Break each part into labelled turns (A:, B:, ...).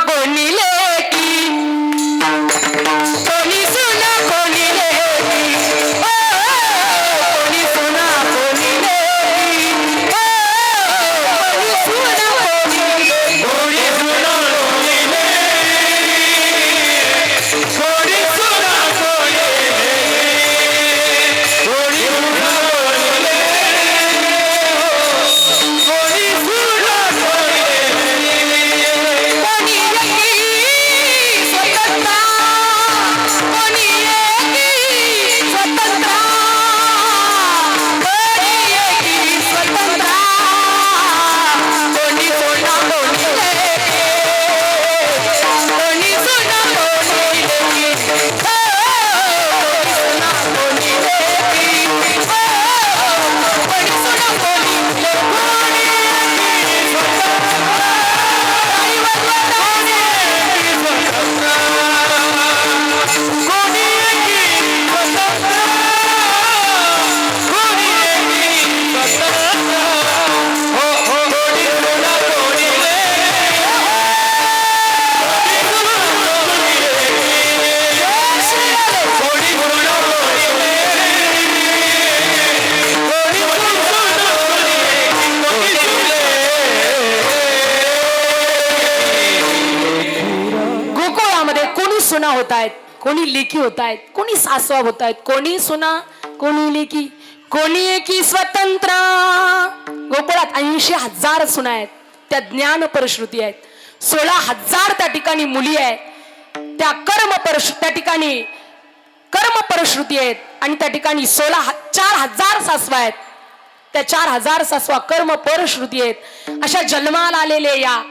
A: కొనిలేకి कोणी लेखी होत आहेत कोणी सासवा होत आहेत कोणी सुना कोणी लेखी कोणी एकी स्वतंत्र. गोकुळात ऐंशी हजार सुना आहेत त्या ज्ञान परश्रुती आहेत. सोळा हजार त्या ठिकाणी मुली आहेत त्या कर्म परश्रु त्या ठिकाणी कर्म परश्रुती आहेत आणि त्या ठिकाणी सोळा चार हजार सासवा आहेत. त्या चार हजार सासवा कर्म परश्रुती आहेत. अशा जन्माला आलेले या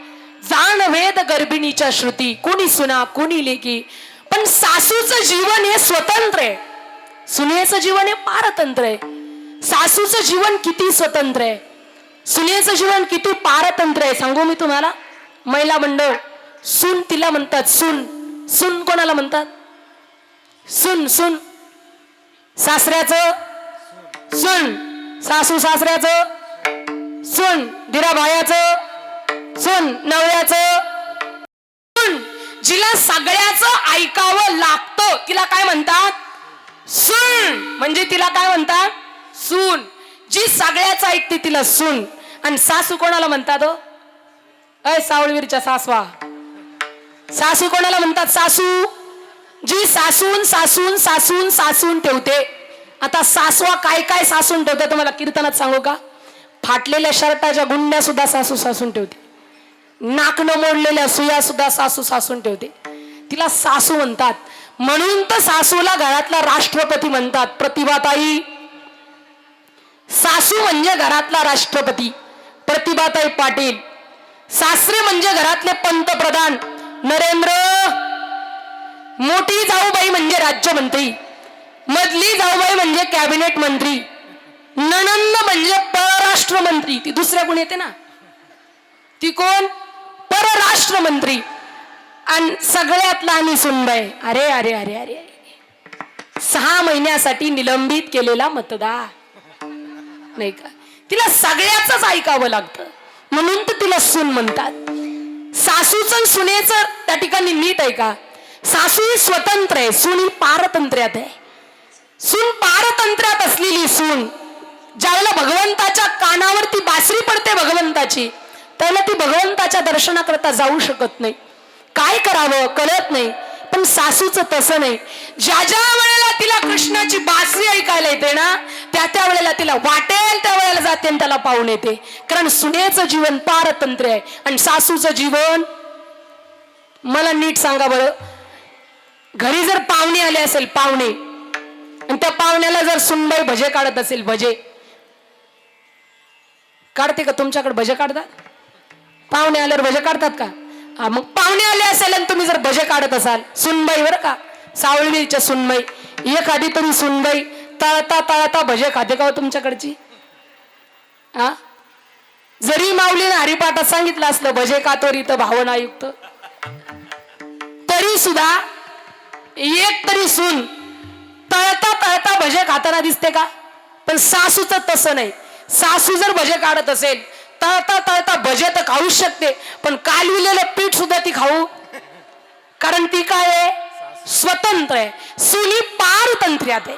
A: जाण वेद गर्भिणीच्या श्रुती. कोणी सुना कोणी लेकी. पण सासूचं जीवन हे स्वतंत्र आहे. सुनेचं जीवन हे पारतंत्र आहे. सासूचं जीवन किती स्वतंत्र आहे. सुनेचं जीवन किती पारतंत्र आहे सांगू मी तुम्हाला. महिला मंडळ सुन तिला म्हणतात सुन. सुन कोणाला म्हणतात? सुन सुन. सासऱ्याचं? सुन. सासू सासऱ्याचं? सुन. दिराभायाचं सुन नवऱ्याचं सुन जिला सगळ्याचं ऐकावं लागतं. तिला काय म्हणतात? सुन. म्हणजे तिला काय म्हणतात? सून. जी सगळ्याचं ऐकते तिला सून. आणि सासू कोणाला म्हणतात हो? अय सावळवीरच्या सासवा. सासू कोणाला म्हणतात? सासू. जी सासून सासून सासून सासून ठेवते. आता सासवा काय काय सासून ठेवते तुम्हाला कीर्तनात सांगू का? फाटलेल्या शर्टाच्या गुंड्या सुद्धा सासू सासून ठेवते. नाकनं मोडलेल्या सुया सुद्धा सासू सासून ठेवते. तिला सासू म्हणतात. म्हणून तर सासूला घरातला राष्ट्रपती म्हणतात. प्रतिभाताई सासू म्हणजे घरातला राष्ट्रपती. प्रतिभाताई पाटील सासरे म्हणजे घरातले पंतप्रधान. नरेंद्र मोठी जाऊबाई म्हणजे राज्यमंत्री. मधली जाऊबाई म्हणजे कॅबिनेट मंत्री. नणंद म्हणजे परराष्ट्र मंत्री ती दुसऱ्या कोण येते ना? ती कोण? परराष्ट्र मंत्री आणि सगळ्यात लहानी सुनबाई. अरे अरे अरे अरे सहा महिन्यासाठी निलंबित केलेला मतदार. नाही का? तिला सगळ्याच ऐकावं लागतं. म्हणून तर तिला सून म्हणतात. सासूचं सुनेचं त्या ठिकाणी नीट आहे का? सासू ही स्वतंत्र आहे सून ही पारतंत्र्यात आहे. सून पारतंत्र्यात असलेली सून ज्यावेळेला भगवंताच्या कानावरती बासरी पडते भगवंताची त्यावेळेला ती भगवंताच्या दर्शनाकरता जाऊ शकत नाही. काय करावं? कळत नाही. पण सासूचं तसं नाही. ज्या ज्या वेळेला तिला कृष्णाची बासरी ऐकायला येते ना त्या त्या वेळेला तिला वाटेल त्या वेळेला जाते आणि त्याला पाहून येते. कारण सुनेचं जीवन पारतंत्र आहे. आणि सासूचं जीवन मला नीट सांगा बरं. घरी जर पाहुणे आले असेल पाहुणे आणि त्या पाहुण्याला जर सुंदर भजे काढत असेल भजे. काढते का? तुमच्याकडे भजे काढतात? पाहुणे आल्यावर भजे काढतात का? हा मग पाहुणे आले असेल आणि तुम्ही जर भजे काढत असाल सुनबाई बरं का? सावळीच्या सुनबाई एखादी तरी सुनबाई तळता तळता भजे खाते का हो तुमच्याकडची? हा? जरी माऊलीने हरिपाठात सांगितलं असलं भजे कातोरी तर भावनायुक्त तरी सुद्धा एक तरी सून तळता तळता भजे खाताना दिसते का? पण सासूचं तसं नाही. सासू जर भजे काढत असेल तळता तळता भजे तर खाऊच शकते पण कालविलेलं पीठ सुद्धा ती खाऊ. कारण ती काय आहे? स्वतंत्र आहे. सुनी पारतंत्र्यात आहे.